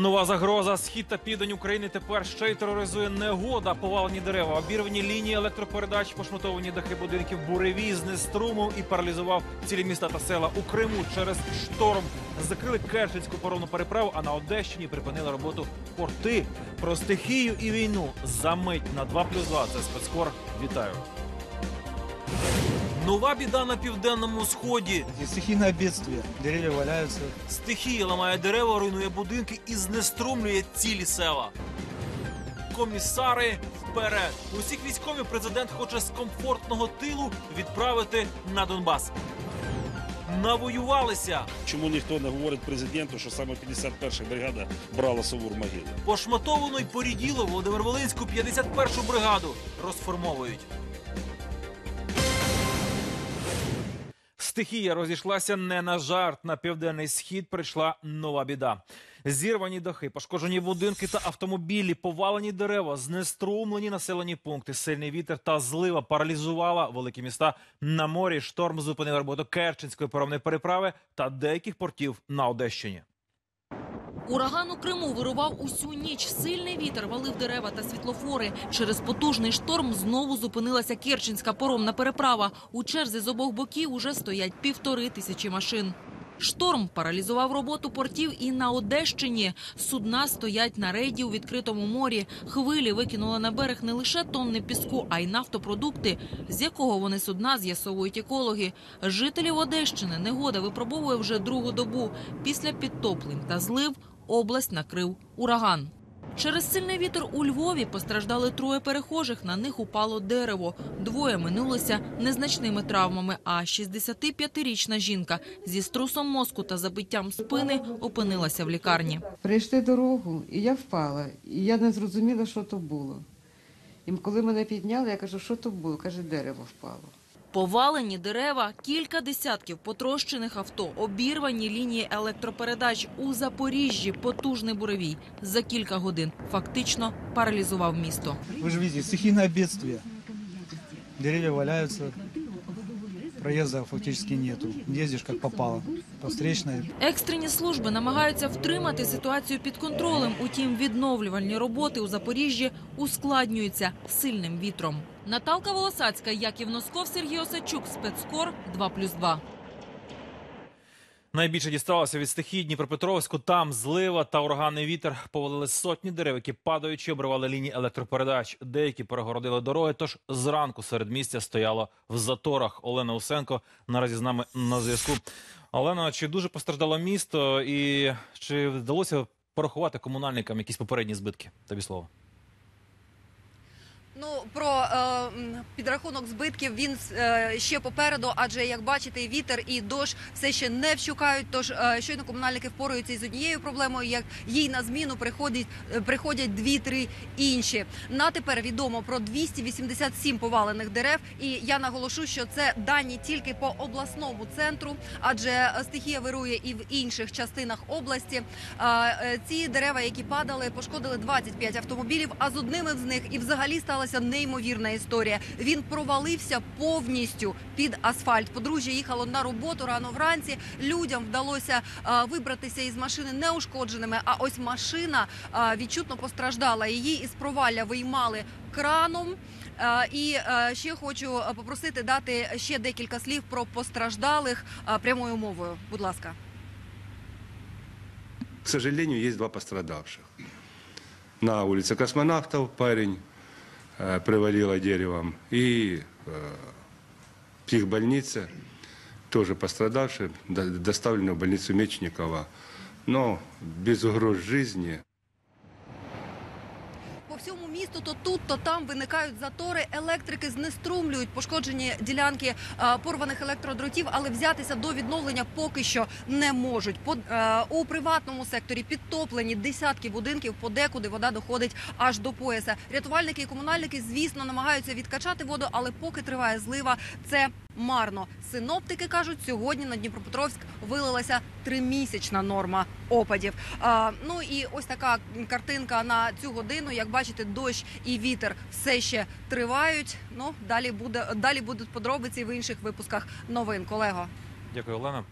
Нова загроза. Схід та південь України тепер ще й тероризує негода. Повалені дерева, обірвані лінії електропередач, пошматовані дахи будинків, буревій знеструмив і паралізував цілі міста та села у Криму через шторм. Закрили Керченську паромну переправу, а на Одещині припинили роботу порти. Про стихію і війну за мить на 2 плюс 2. Це спецкор. Вітаю. Нова біда на південному сході. Здесь стихийное бедствие. Деревья валяются. Стихія ламає дерева, руйнує будинки і знеструмлює цілі села. Комісари вперед! Усіх військових президент хоче з комфортного тилу відправити на Донбас. Навоювалися, Чому ніхто не говорить президенту, що саме 51 бригада брала Савур могилу? пошматовану й поріділо Володимир Волинську 51-шу бригаду розформовують. Стихія розійшлася не на жарт. На південний схід прийшла нова біда. Зірвані дахи, пошкоджені будинки та автомобілі, повалені дерева, знеструмлені населені пункти. Сильний вітер та злива паралізувала великі міста на морі. Шторм зупинив роботу Керченської паромної переправи та деяких портів на Одещині. Ураган у Криму вирував усю ніч. Сильний вітер валив дерева та світлофори. Через потужний шторм знову зупинилася Керченська поромна переправа. У черзі з обох боків уже стоять півтори тисячі машин. Шторм паралізував роботу портів і на Одещині. Судна стоять на рейді у відкритому морі. Хвилі викинули на берег не лише тонни піску, а й нафтопродукти, з якого вони судна з'ясовують екологи. Жителів Одещини негода випробовує вже другу добу. Після підтоплень та злив область накрив ураган. Через сильний вітер у Львові постраждали троє перехожих. На них упало дерево. Двоє минулися незначними травмами. А 65-річна жінка зі струсом мозку та забиттям спини опинилася в лікарні. Прийшли дорогу, і я впала. І я не зрозуміла, що то було. І коли мене підняли, я кажу, що то було? Каже, дерево впало. Повалені дерева, кілька десятків потрощених авто, обірвані лінії електропередач у Запоріжжі. Потужний буревій за кілька годин фактично паралізував місто. Ви ж бачите, стихійне бедствие. Дерев'я валяються, проїзду фактично нету. Їздиш, як попало. По встречной. Екстрені служби намагаються втримати ситуацію під контролем. Утім, відновлювальні роботи у Запоріжжі ускладнюються сильним вітром. Наталка Волосацька, Яків Носков, Сергій Осадчук, спецкор 2+,2. Найбільше дісталося від стихії Дніпропетровську. Там злива та ураганний вітер повалили сотні дерев, які падаючи обривали лінії електропередач. Деякі перегородили дороги. Тож зранку серед місця стояло в заторах. Олена Усенко наразі з нами на зв'язку. Олена, чи дуже постраждало місто, і чи вдалося порахувати комунальникам якісь попередні збитки? Тобі слово. Ну про е, підрахунок збитків він е, ще попереду, адже як бачите, вітер і дощ все ще не вщукають. Тож е, щойно комунальники впораються із однією проблемою, як їй на зміну приходять е, приходять дві-три інші. На тепер відомо про 287 повалених дерев. І я наголошу, що це дані тільки по обласному центру, адже е, стихія вирує і в інших частинах області. Е, е, Ці дерева, які падали, пошкодили 25 автомобілів. А з одним з них і взагалі сталася неймовірна історія. Він провалився повністю під асфальт. Подружжя їхало на роботу рано вранці. Людям вдалося вибратися із машини неушкодженими. А ось машина відчутно постраждала. Її із провалля виймали краном. І ще хочу попросити дати ще декілька слів про постраждалих прямою мовою. Будь ласка. К сожалению, есть два пострадавших. На улице космонавтов парень привалило деревом. И э, психбольница, тоже пострадавшая, доставлена доставлен в больницу Мечникова. Но без угроз жизни. Місту то тут, то там виникають затори. Електрики знеструмлюють пошкоджені ділянки е, порваних електродротів, але взятися до відновлення поки що не можуть. Е, у приватному секторі підтоплені десятки будинків, подекуди вода доходить аж до пояса. Рятувальники і комунальники, звісно, намагаються відкачати воду, але поки триває злива, це марно. Синоптики кажуть, сьогодні на Дніпропетровськ вилилася тримісячна норма опадів. А, ну і ось така картинка на цю годину. Як бачите, дощ і вітер все ще тривають. Ну далі буде далі будуть подробиці в інших випусках новин. Колего. Дякую, Олена.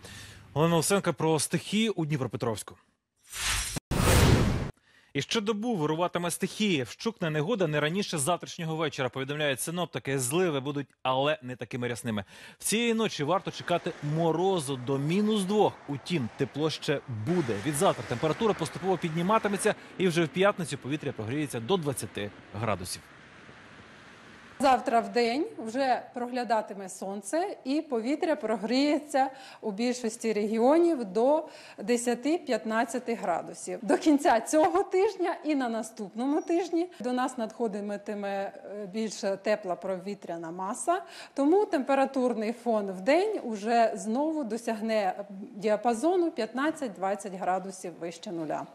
Олена Усенко про стихію у Дніпропетровську. І щодобу вируватиме стихія. Вщукне негода не раніше завтрашнього вечора. Повідомляють синоптики. Зливи будуть, але не такими рясними. В цієї ночі варто чекати морозу до мінус двох. Утім, тепло ще буде. Від завтра температура поступово підніматиметься, і вже в п'ятницю повітря прогріється до 20 градусів. Завтра в день вже проглядатиме сонце і повітря прогріється у більшості регіонів до 10-15 градусів. До кінця цього тижня і на наступному тижні до нас надходитиме е, більш тепла провітряна маса, тому температурний фон в день уже знову досягне діапазону 15-20 градусів вище нуля.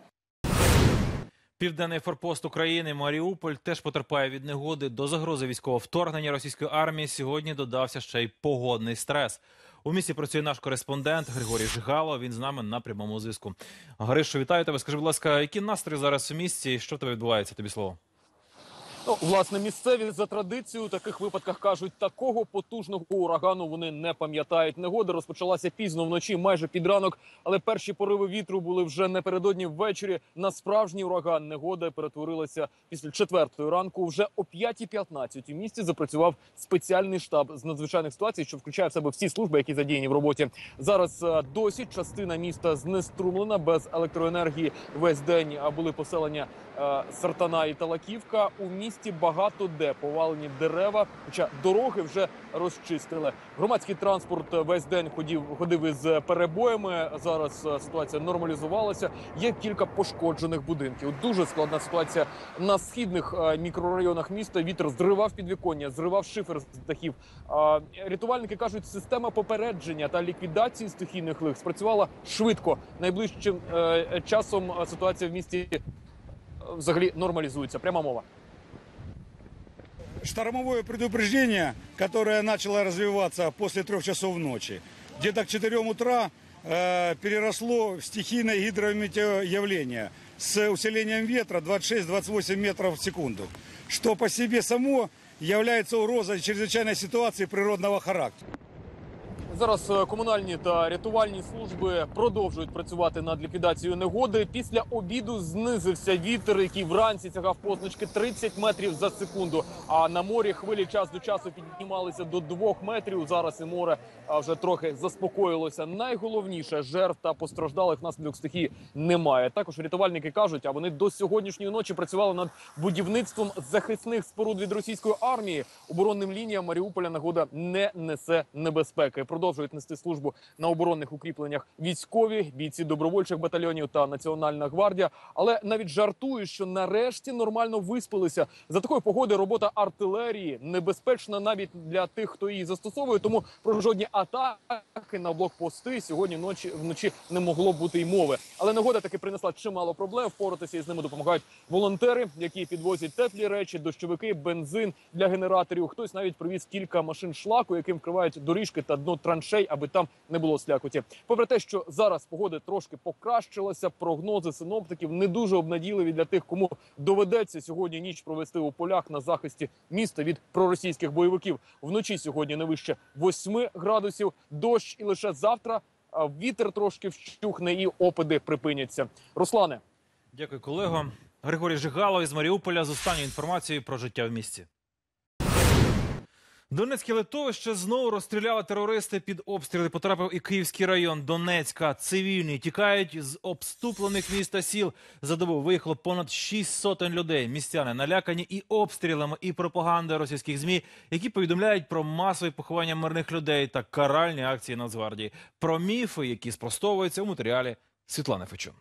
Південний форпост України Маріуполь теж потерпає від негоди до загрози військового вторгнення російської армії. Сьогодні додався ще й погодний стрес. У місті працює наш кореспондент Григорій Жигало. Він з нами на прямому зв'язку. Гришо, вітаю тебе. Скажи, будь ласка, які настрої зараз у місті? Що в тебе відбувається? Тобі слово. Ну, власне, місцеві за традицією у таких випадках кажуть, такого потужного урагану вони не пам'ятають. Негода розпочалася пізно вночі, майже під ранок, але перші пориви вітру були вже напередодні ввечері. На справжній ураган негода перетворилася після четвертої ранку. Вже о 5.15 у місті запрацював спеціальний штаб з надзвичайних ситуацій, що включає в себе всі служби, які задіяні в роботі. Зараз е, досі частина міста знеструмлена без електроенергії. Весь день а були поселення е, Сартана і Талаківка. У місті багато де повалені дерева, хоча дороги вже розчистили. Громадський транспорт весь день ходив ходив із перебоями. Зараз е, ситуація нормалізувалася. Є кілька пошкоджених будинків. Дуже складна ситуація на східних е, мікрорайонах міста. Вітер зривав підвіконня, зривав шифер з дахів. Рятувальники кажуть, система попередження та ліквідації стихійних лих спрацювала швидко. Найближчим е, часом ситуація в місті взагалі нормалізується. Пряма мова. Штормовое предупреждение, которое начало развиваться после трех часов ночи, где-то к 4 утра э, переросло в стихийное гидрометеоявление с усилением ветра 26-28 метров в секунду, что по себе само является угрозой чрезвычайной ситуации природного характера. Зараз е, комунальні та рятувальні служби продовжують працювати над ліквідацією негоди. Після обіду знизився вітер, який вранці сягав позначки 30 метрів за секунду. А на морі хвилі час до часу піднімалися до 2 метрів. Зараз і море вже трохи заспокоїлося. Найголовніше жертв та постраждалих внаслідок стихії немає. Також рятувальники кажуть, а вони до сьогоднішньої ночі працювали над будівництвом захисних споруд від російської армії. Оборонним лініям Маріуполя нагода не несе небезпеки. Продовжують нести службу на оборонних укріпленнях військові, бійці добровольчих батальйонів та Національна гвардія. Але навіть жартують, що нарешті нормально виспалися. За такої погоди робота артилерії небезпечна навіть для тих, хто її застосовує. Тому про жодні атаки на блокпости сьогодні ночі вночі не могло бути й мови. Але негода таки принесла чимало проблем. Впоратися із ними допомагають волонтери, які підвозять теплі речі, дощовики, бензин для генераторів. Хтось навіть привіз кілька машин шлаку, яким вкривають доріжки та дно траншей, аби там не було слякоті. Попри те, що зараз погода трошки покращилася, прогнози синоптиків не дуже обнадійливі для тих, кому доведеться сьогодні ніч провести у полях на захисті міста від проросійських бойовиків. Вночі сьогодні не вище 8 градусів, дощ і лише завтра вітер трошки вщухне і опади припиняться. Руслане. Дякую, колего. Григорій Жигало із Маріуполя з останньою інформацією про життя в місті. Донецьке литовище знову розстріляли терористи під обстріли. Потрапив і Київський район Донецька. Цивільні тікають з обступлених міст та сіл. За добу виїхало понад 6 сотень людей. Містяни налякані і обстрілами, і пропагандою російських змі, які повідомляють про масові поховання мирних людей та каральні акції Нацгвардії. Про міфи, які спростовуються у матеріалі Світлани Фечун.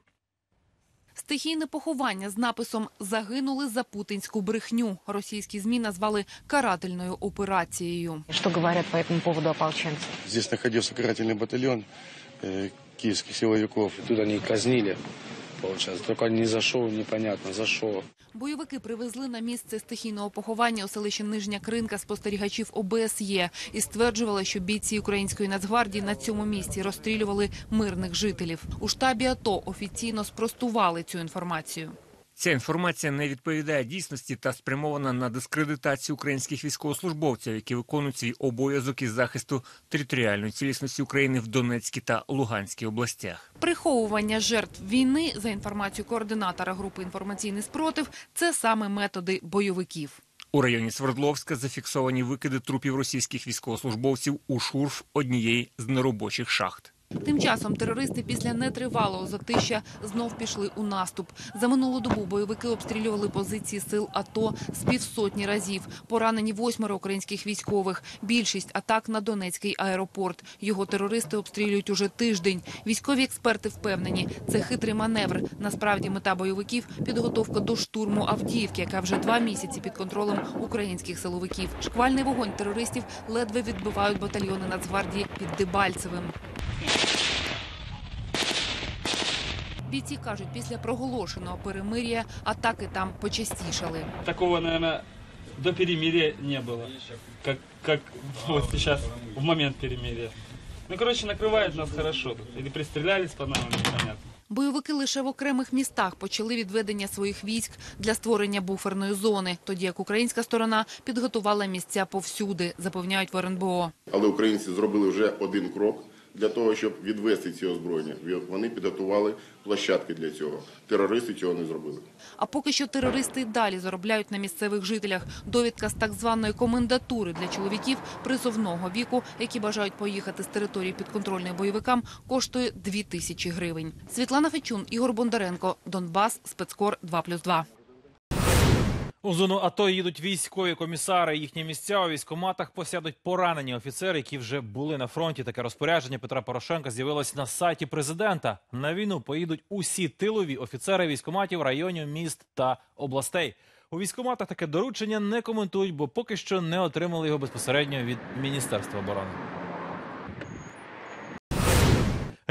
Стихійне поховання з написом «Загинули за путінську брехню». Російські ЗМІ назвали карательною операцією. Что говорят по этому поводу ополченцы? Здесь находился карательный батальон э, киевских силовиков. Тут они казнили, получается. Тільки ні за що, непонятно, за що. Бойовики привезли на місце стихійного поховання у селищі Нижня Кринка спостерігачів ОБСЄ і стверджували, що бійці української нацгвардії на цьому місці розстрілювали мирних жителів. У штабі АТО офіційно спростували цю інформацію. Ця інформація не відповідає дійсності та спрямована на дискредитацію українських військовослужбовців, які виконують свій обов'язок із захисту територіальної цілісності України в Донецькій та Луганській областях. Приховування жертв війни, за інформацією координатора групи інформаційний спротив, це саме методи бойовиків. У районі Свердловська зафіксовані викиди трупів російських військовослужбовців у шурф однієї з неробочих шахт. Тим часом терористи після нетривалого затища знов пішли у наступ. За минулу добу бойовики обстрілювали позиції сил АТО з півсотні разів. Поранені восьмеро українських військових. Більшість атак на Донецький аеропорт. Його терористи обстрілюють уже тиждень. Військові експерти впевнені, це хитрий маневр. Насправді мета бойовиків підготовка до штурму Авдіївки, яка вже два місяці під контролем українських силовиків. Шквальний вогонь терористів ледве відбивають батальйони Нацгвардії під Дебальцевим. Бійці кажуть, після проголошеного перемир'я атаки там почастішали. Такого, наверное, до перемирия не было, как, как вот сейчас, в момент перемирия. Ну, короче, накрывает нас хорошо тут. Или пристрелялись по нам, непонятно. Бойовики лише в окремих містах почали відведення своїх військ для створення буферної зони, тоді як українська сторона підготувала місця повсюди, запевняють в РНБО. Але українці зробили вже один крок для того, щоб відвести ці озброєння. Вони підготували площадки для цього. Терористи цього не зробили. А поки що терористи й далі заробляють на місцевих жителях. Довідка з так званої комендатури для чоловіків призовного віку, які бажають поїхати з території підконтрольної бойовикам, коштує 2 тисячі гривень. Світлана Фечун, Ігор Бондаренко, Донбас, спецкор 2+,2. У зону АТО їдуть військові комісари. Їхні місця у військоматах посядуть поранені офіцери, які вже були на фронті. Таке розпорядження Петра Порошенка з'явилось на сайті президента. На війну поїдуть усі тилові офіцери військоматів районів, міст та областей. У військоматах таке доручення не коментують, бо поки що не отримали його безпосередньо від Міністерства оборони.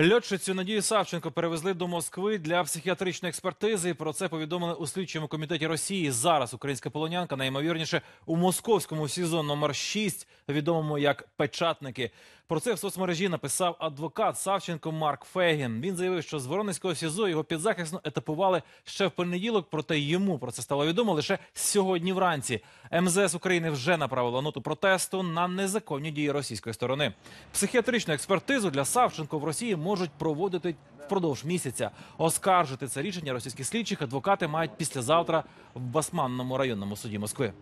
Льотчицю Надію Савченко перевезли до Москви для психіатричної експертизи. Про це повідомили у слідчому комітеті Росії. Зараз українська полонянка найімовірніше у московському СІЗО номер 6, відомому як печатники. Про це в соцмережі написав адвокат Савченко Марк Фегін. Він заявив, що з Воронезького СІЗО його підзахисно етапували ще в понеділок. Проте йому про це стало відомо лише сьогодні вранці. МЗС України вже направило ноту протесту на незаконні дії російської сторони. Психіатричну експертизу для Савченко в Росії можуть проводити впродовж місяця. Оскаржити це рішення російських слідчих адвокати мають післязавтра в Басманному районному суді Москви.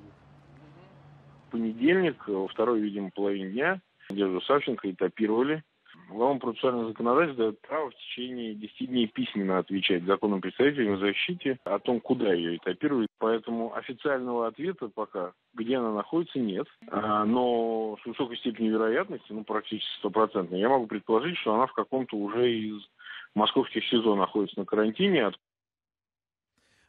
понедельник, второй, видимо, половине дня, Надежду Савченко этапировали. Главное процессуальное законодательство дает право в течение 10 дней письменно отвечать законным представителям в защите о том, куда ее этапируют. Поэтому официального ответа пока, где она находится, нет. А, Но с высокой степенью вероятности, ну, практически стопроцентной, я могу предположить, что она в каком-то уже из московских СИЗО находится на карантине,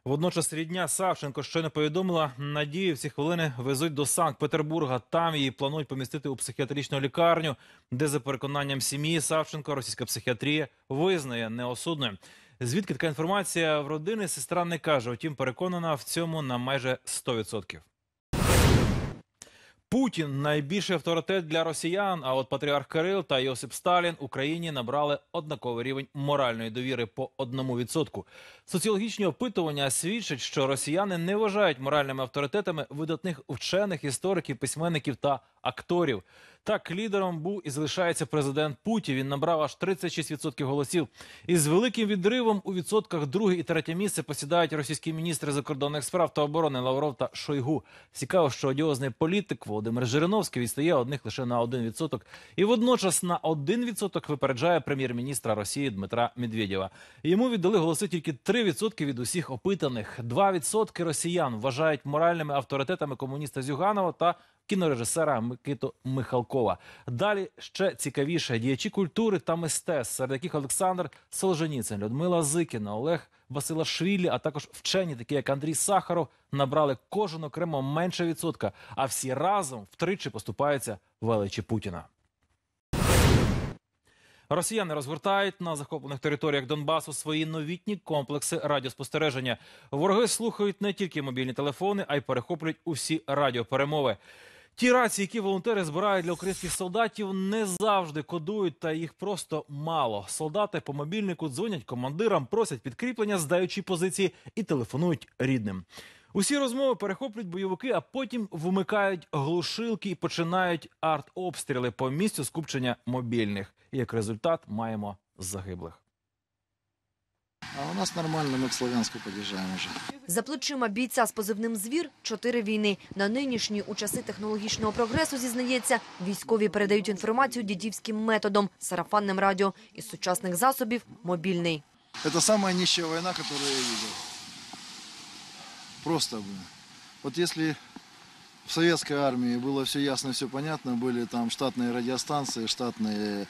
Водночас рідня Савченко щойно повідомила, надію в ці хвилини везуть до Санкт-Петербурга. Там її планують помістити у психіатричну лікарню, де за переконанням сім'ї Савченко російська психіатрія визнає неосудною. Звідки така інформація в родини сестра не каже, втім переконана в цьому на майже 100%. Путін найбільший авторитет для росіян. А от патріарх Кирил та Йосип Сталін Україні набрали однаковий рівень моральної довіри по одному відсотку. Соціологічні опитування свідчать, що росіяни не вважають моральними авторитетами видатних вчених, істориків, письменників та акторів. Так, лідером був і залишається президент Путін. Він набрав аж 36% голосів. Із великим відривом у відсотках друге і третє місце посідають російські міністри закордонних справ та оборони Лавров та Шойгу. Цікаво, що одіозний політик Володимир Жириновський відстає одних лише на 1%. І водночас на 1% випереджає прем'єр-міністра Росії Дмитра Медведєва. Йому віддали голоси тільки 3% від усіх опитаних. 2% росіян вважають моральними авторитетами комуніста Зюганова та кінорежисера Микиту Михалкова. Далі ще цікавіше діячі культури та мистецтв, серед яких Олександр Солженіцин, Людмила Зикіна, Олег Василашвілі, а також вчені, такі як Андрій Сахаров, набрали кожен окремо менше відсотка, а всі разом втричі поступаються величі Путіна. Росіяни розгортають на захоплених територіях Донбасу свої новітні комплекси радіоспостереження. Вороги слухають не тільки мобільні телефони, а й перехоплюють усі радіоперемови. Ті рації, які волонтери збирають для українських солдатів, не завжди кодують, та їх просто мало. Солдати по мобільнику дзвонять командирам, просять підкріплення, здаючи позиції і телефонують рідним. Усі розмови перехоплюють бойовики, а потім вмикають глушилки і починають артобстріли по місцю скупчення мобільних. І як результат маємо загиблих. А у нас нормально, мы к Славянску подъезжаем уже. За плечима бійця з позивним «Звір» – чотири війни. На нинішні у часи технологічного прогресу, зізнається, військові передають інформацію дідівським методом – сарафанним радіо. Із сучасних засобів – мобільний. Это самая нищая война, которую я видел. Просто, блин. Вот если в советской армии было все ясно, все понятно, были там штатные радиостанции, штатные, э,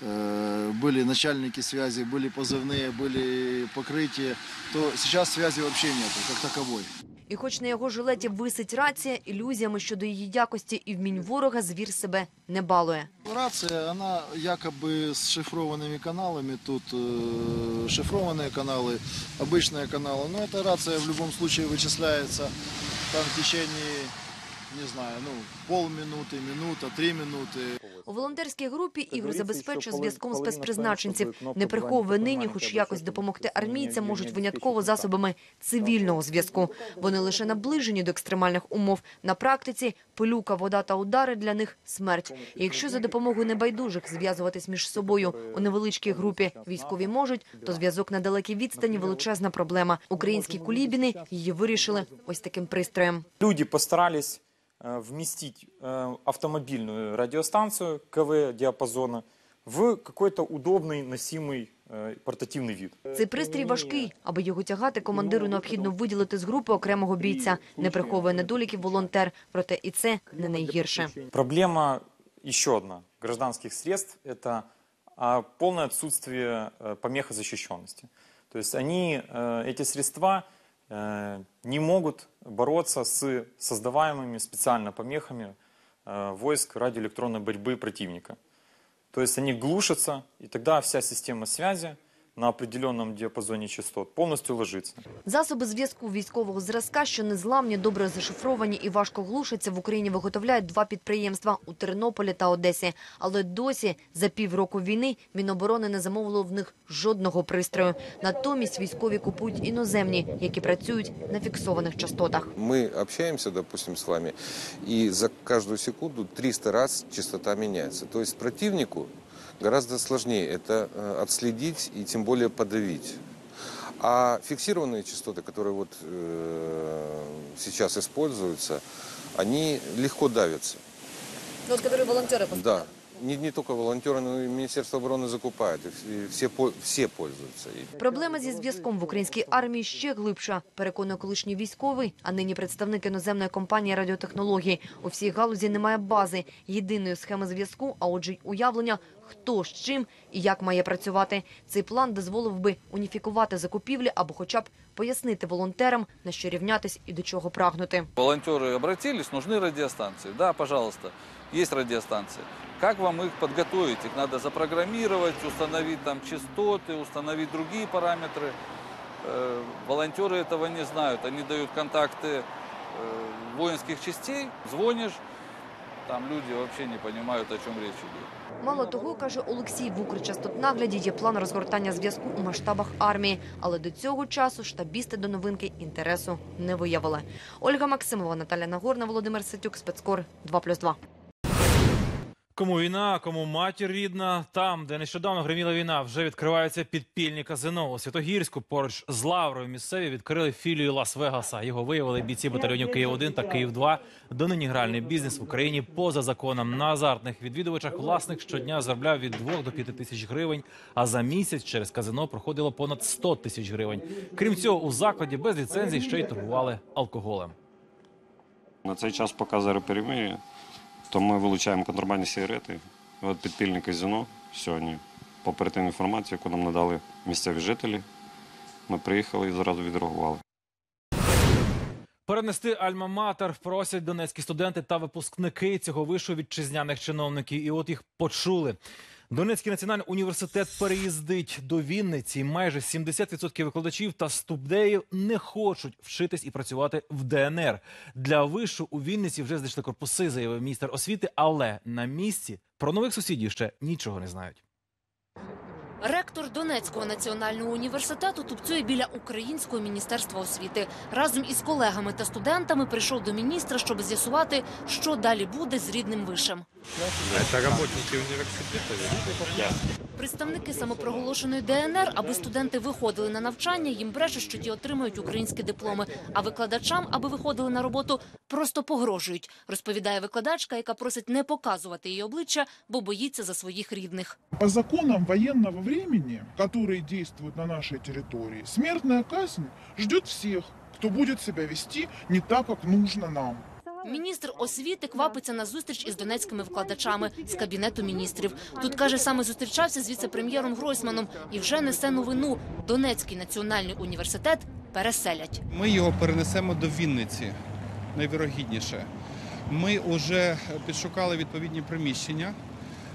были начальники связи, были позывные, были покрытия, то сейчас связи вообще нету, как таковой. І хоч на його жилеті висить рація, ілюзіями щодо її якості і вмінь ворога звір себе не балує. Рация, она якобы с шифрованными каналами. Тут э, шифрованные каналы, обычные каналы. Но эта рация в любом случае вычисляется там в течение, не знаю, ну, полминуты, минута, три минуты. У волонтерській групі Ігор забезпечує зв'язком спецпризначенців. Не приховує нині, хоч якось допомогти армійцям можуть винятково засобами цивільного зв'язку. Вони лише наближені до екстремальних умов. На практиці пилюка, вода та удари для них – смерть. І якщо за допомогою небайдужих зв'язуватись між собою у невеличкій групі військові можуть, то зв'язок на далекій відстані – величезна проблема. Українські кулібіни її вирішили ось таким пристроєм. Люди постарались э, вместить э, автомобильную радиостанцию КВ-диапазона в какой-то удобный носимый э, портативный вид. Цей пристрій важкий. Аби його тягати, командиру необхідно виділити з групи окремого бійця. Не приховує недоліків волонтер. Проте і це не найгірше. Проблема еще одна гражданских средств – это а, полное отсутствие э, помехозащищенности. То есть они, э, эти средства э, не могут бороться с создаваемыми специально помехами э, войск радиоэлектронной борьбы противника. То есть они глушатся, и тогда вся система связи на определенном диапазоне частот полностью ложится. Засоби зв'язку військового зразка, що незламні, добре зашифровані і важко глушаться, в Україні виготовляють два підприємства – у Тернополі та Одесі. Але досі, за півроку війни, Міноборони не замовило в них жодного пристрою. Натомість військові купують іноземні, які працюють на фіксованих частотах. Мы общаемся, допустим, с вами, и за каждую секунду 300 раз частота меняется. То есть противнику гораздо сложнее это э, отследить и тем более подавить. А фиксированные частоты, которые вот э, сейчас используются, они легко давятся. Ну, от які волонтери Да. Не, не только волонтеры, но и Министерство обороны закупает. И вс- и все, по- все пользуются. ими. Проблема зі зв'язком в українській армії ще глибша, переконує колишній військовий, а нині представник іноземної компанії радіотехнології. У всій галузі немає бази, єдиної схеми зв'язку, а отже й уявлення, хто з чим і як має працювати. Цей план дозволив би уніфікувати закупівлі або хоча б пояснити волонтерам, на що рівнятись і до чого прагнути. Волонтеры обратились, нужны радиостанции. Да, пожалуйста, есть радиостанции. Как вам их подготовить? Их надо запрограммировать, установить там частоты, установить другие параметры. Э, Волонтеры этого не знают. Они дают контакты э, воинских частей, звонишь, там люди вообще не понимают, о чем речь идет. Мало того, каже Олексій, в Укрчастотнагляді є план розгортання зв'язку у масштабах армії. Але до цього часу штабісти до новинки інтересу не виявили. Ольга Максимова, Наталя Нагорна, Володимир Сетюк, Спецкор 2+,2. Кому війна, кому матір рідна. Там, де нещодавно гриміла війна, вже відкриваються підпільні казино. У Святогірську поруч з Лаврою місцеві відкрили філію Лас-Вегаса. Його виявили бійці батальйонів Київ 1 та Київ 2 Донині гральний бізнес в Україні поза законом. На азартних відвідувачах власник щодня заробляв від 2 до 5 тисяч гривень. А за місяць через казино проходило понад 100 тисяч гривень. Крім цього, у закладі без ліцензій ще й торгували алкоголем. На цей час показує перемир'я, то ми вилучаємо контрабандні сигарети. От підпільне казино сьогодні. По оперативній інформації, яку нам надали місцеві жителі, ми приїхали і зразу відреагували. Перенести Альма-Матер просять донецькі студенти та випускники цього вишу вітчизняних чиновників. І от їх почули. Донецький національний університет переїздить до Вінниці. Майже 70% викладачів та студеїв не хочуть вчитись і працювати в ДНР. Для вишу у Вінниці вже знайшли корпуси, заявив міністр освіти. Але на місці про нових сусідів ще нічого не знають. Ректор Донецького національного університету тупцює біля українського міністерства освіти. Разом із колегами та студентами прийшов до міністра, щоб з'ясувати, що далі буде з рідним вишем. Это работники университета? Представники самопроголошеної ДНР, аби студенти виходили на навчання, їм брешуть, що ті отримають українські дипломи. А викладачам, аби виходили на роботу, просто погрожують. Розповідає викладачка, яка просить не показувати її обличчя, бо боїться за своїх рідних. По законам военного времени, которые действуют на нашей территории, смертная казнь ждет всех, кто будет себя вести не так, как нужно нам. Міністр освіти квапиться на зустріч із донецькими викладачами з кабінету міністрів. Тут каже, саме зустрічався з віце-прем'єром Гройсманом і вже несе новину. Донецький національний університет переселять. Ми його перенесемо до Вінниці, найвірогідніше. Ми вже підшукали відповідні приміщення.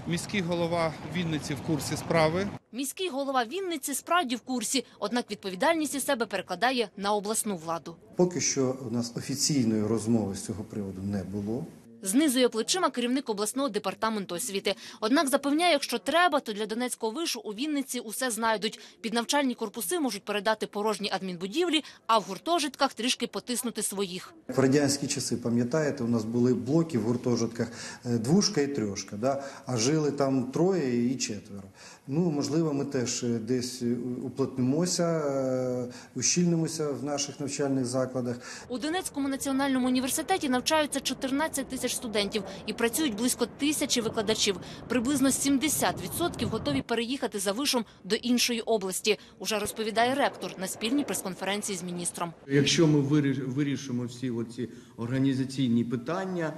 Міський голова Вінниці в курсі справи. Міський голова Вінниці справді в курсі, однак відповідальність із себе перекладає на обласну владу. Поки що у нас офіційної розмови з цього приводу не було. Знизує плечима керівник обласного департаменту освіти. Однак запевняє, якщо треба, то для Донецького вишу у Вінниці усе знайдуть. Під навчальні корпуси можуть передати порожні адмінбудівлі, а в гуртожитках трішки потиснути своїх. В радянські часи, пам'ятаєте, у нас були блоки в гуртожитках е, двушка і трьошка, да? а жили там троє і четверо. Ну, можливо, ми теж е, десь е, уплотнимося, е, ущільнимося в наших навчальних закладах. У Донецькому національному університеті навчаються 14 тисяч студентів і працюють близько тисячі викладачів. Приблизно 70% готові переїхати за вишом до іншої області. Уже розповідає ректор на спільній прес-конференції з міністром. Якщо ми виріш- вирішимо всі оці організаційні питання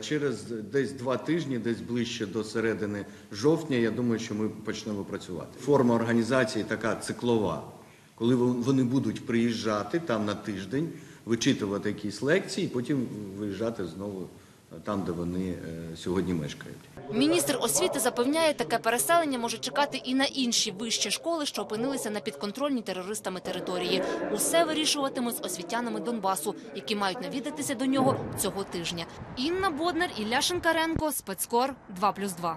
через десь два тижні, десь ближче до середини жовтня, я думаю, що ми почнемо працювати. Форма організації така циклова, коли вони будуть приїжджати там на тиждень, вичитувати якісь лекції, потім виїжджати знову е, там, де вони е, сьогодні мешкають. Міністр освіти запевняє, таке переселення може чекати і на інші вищі школи, що опинилися на підконтрольній терористами території. Усе вирішуватиме з освітянами Донбасу, які мають навідатися до нього цього тижня. Інна Боднар, Ілля Шинкаренко, спецкор 2+,2.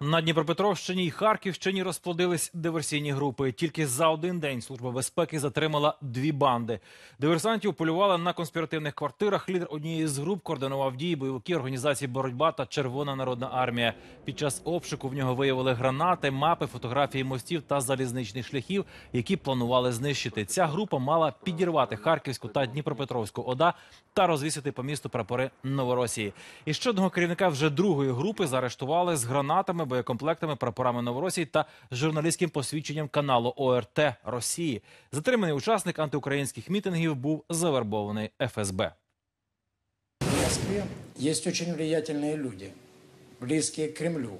На Дніпропетровщині й Харківщині розплодились диверсійні групи. Тільки за один день служба безпеки затримала дві банди. Диверсантів полювали на конспіративних квартирах. Лідер однієї з груп координував дії бойовики організації Боротьба та Червона народна армія. Під час обшуку в нього виявили гранати, мапи, фотографії мостів та залізничних шляхів, які планували знищити. Ця група мала підірвати Харківську та Дніпропетровську ОДА та розвісити по місту прапори Новоросії. І ще одного керівника вже другої групи заарештували з гранатами, боєкомплектами, прапорами Новоросії та журналістським посвідченням каналу ОРТ Росії. Затриманий учасник антиукраїнських мітингів був завербований ФСБ. В Москве есть очень влиятельные люди, близкие к Кремлю.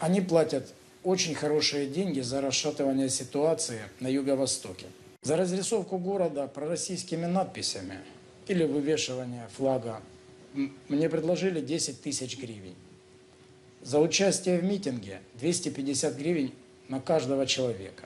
Они платят очень хорошие деньги за расшатывание ситуации на Юго-Востоке. За разрисовку города пророссийскими надписями или вывешивание флага м- мне предложили 10 тысяч гривен. За участие в митинге 250 гривен на каждого человека.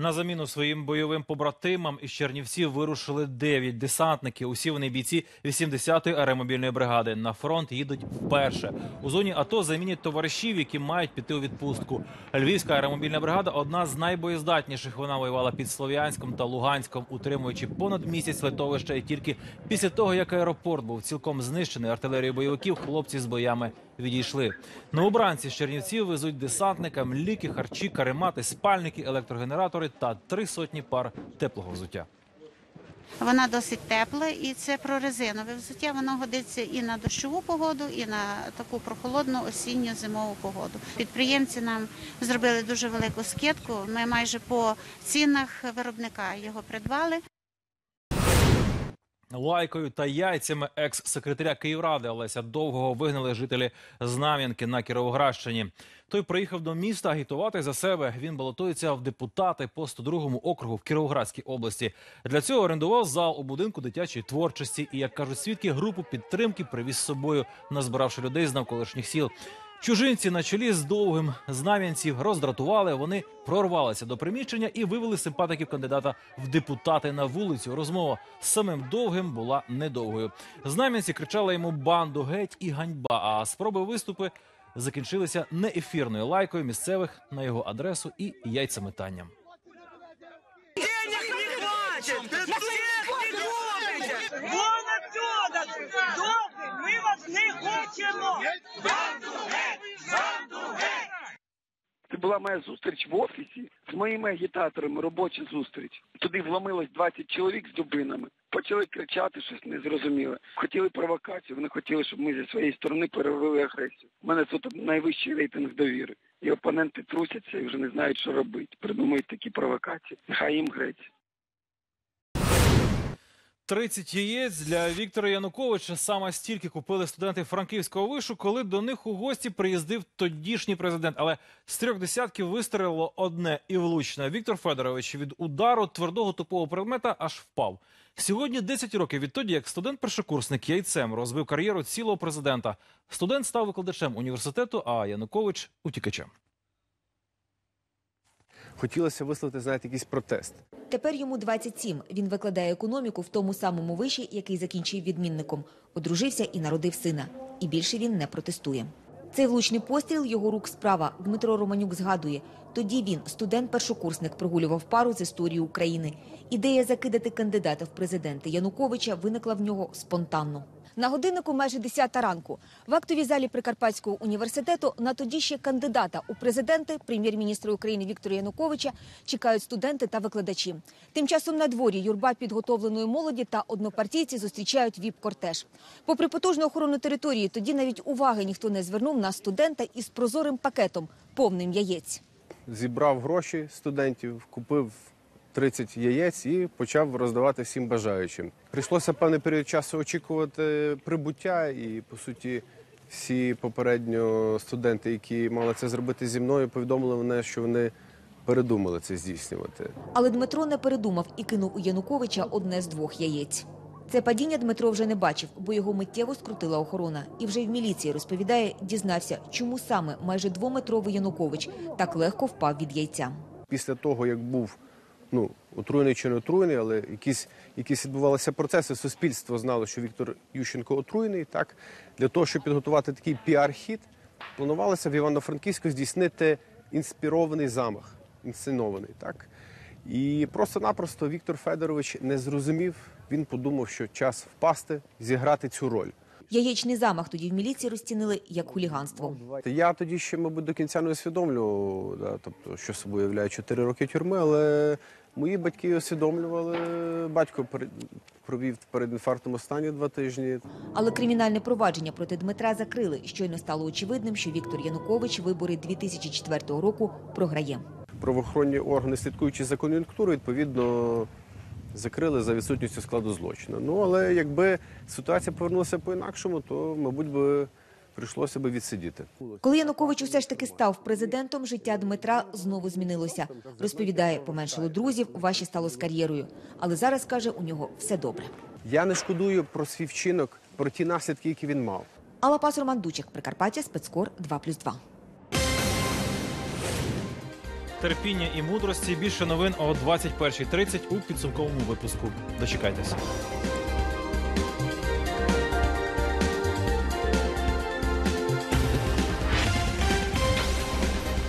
На заміну своїм бойовим побратимам із Чернівців вирушили 9 десантників. Усі вони бійці 80-ї аеромобільної бригади. На фронт їдуть вперше. У зоні АТО замінять товаришів, які мають піти у відпустку. Львівська аеромобільна бригада одна з найбоєздатніших. Вона воювала під Слов'янськом та Луганськом, утримуючи понад місяць литовища. І тільки після того, як аеропорт був цілком знищений артилерією бойовиків, хлопці з боями відійшли. Новобранці з Чернівців везуть десантникам ліки, харчі, каремати, спальники, електрогенератори та три сотні пар теплого взуття. Вона досить тепла і це прорезинове взуття. Воно годиться і на дощову погоду, і на таку прохолодну осінню зимову погоду. Підприємці нам зробили дуже велику скидку. Ми майже по цінах виробника його придбали. Лайкою та яйцями екс-секретаря Київради Олеся Довгого вигнали жителі Знам'янки на Кіровоградщині. Той приїхав до міста агітувати за себе. Він балотується в депутати по 102-му округу в Кіровоградській області. Для цього орендував зал у будинку дитячої творчості. І як кажуть свідки, групу підтримки привіз з собою, назбиравши людей з навколишніх сіл. Чужинці на чолі з довгим знам'янців роздратували. Вони прорвалися до приміщення і вивели симпатиків кандидата в депутати на вулицю. Розмова з самим довгим була недовгою. Знам'янці кричали йому банду геть і ганьба. А спроби виступи закінчилися неефірною лайкою місцевих на його адресу і яйцеметанням. Денег не хватит! На не купите! Вон отсюда! Добрый, ми вас не хочемо! Банду геть! Банду геть! Це була моя зустріч в офісі з моїми агітаторами, робоча зустріч. Туди вломилось 20 чоловік з дубинами. Почали кричати щось незрозуміле. Хотіли провокацію, вони хотіли, щоб ми зі своєї сторони перевели агресію. У мене тут найвищий рейтинг довіри. І опоненти трусяться і вже не знають, що робити. Придумують такі провокації. Нехай їм грець. 30 яєць для Віктора Януковича саме стільки купили студенти франківського вишу, коли до них у гості приїздив тодішній президент. Але з трьох десятків вистрелило одне і влучне. Віктор Федорович від удару твердого тупого предмета аж впав. Сьогодні 10 років відтоді, як студент-першокурсник яйцем розбив кар'єру цілого президента. Студент став викладачем університету, а Янукович утікачем. Хотілося висловити, знаєте, якийсь протест. Тепер йому 27. Він викладає економіку в тому самому виші, який закінчив відмінником. Одружився і народив сина. І більше він не протестує. Цей влучний постріл його рук справа. Дмитро Романюк згадує. Тоді він, студент-першокурсник, прогулював пару з історії України. Ідея закидати кандидата в президенти Януковича виникла в нього спонтанно. На годиннику майже 10 ранку. В актовій залі Прикарпатського університету на тоді ще кандидата у президенти, прем'єр-міністра України Віктора Януковича, чекають студенти та викладачі. Тим часом на дворі юрба підготовленої молоді та однопартійці зустрічають віп-кортеж. Попри потужну охорону території, тоді навіть уваги ніхто не звернув на студента із прозорим пакетом, повним яєць. Зібрав гроші студентів, купив 30 яєць і почав роздавати всім бажаючим. Прийшлося певний період часу очікувати прибуття, і по суті, всі попередньо студенти, які мали це зробити зі мною, повідомили мене, що вони передумали це здійснювати. Але Дмитро не передумав і кинув у Януковича одне з двох яєць. Це падіння Дмитро вже не бачив, бо його миттєво скрутила охорона. І вже в міліції розповідає, дізнався, чому саме майже двометровий Янукович так легко впав від яйця. Після того, як був ну, отруєний чи не отруєний, але якісь, якісь відбувалися процеси, суспільство знало, що Віктор Ющенко отруєний. Так? Для того, щоб підготувати такий піар-хід, планувалося в Івано-Франківську здійснити інспірований замах, інсценований. Так? І просто-напросто Віктор Федорович не зрозумів, він подумав, що час впасти, зіграти цю роль. Яєчний замах тоді в міліції розцінили як хуліганство. Я тоді ще, мабуть, до кінця не усвідомлював, да, тобто, що собою являє 4 роки тюрми, але мої батьки усвідомлювали. Батько провів перед інфарктом останні два тижні. Але кримінальне провадження проти Дмитра закрили. Щойно стало очевидним, що Віктор Янукович вибори 2004 року програє. Правоохоронні органи, слідкуючи за кон'юнктурою, відповідно закрили за відсутністю складу злочину. Ну але якби ситуація повернулася по-інакшому, то, мабуть, би прийшлося би відсидіти. Коли Янукович усе ж таки став президентом, життя Дмитра знову змінилося. Розповідає, поменшало друзів, важче стало з кар'єрою. Але зараз каже, у нього все добре. Я не шкодую про свій вчинок, про ті наслідки, які він мав. Алла Пас, Роман Дучик, Прикарпаття, спецкор 2+,2. Терпіння і мудрості. Більше новин о 21.30 у підсумковому випуску. Дочекайтеся.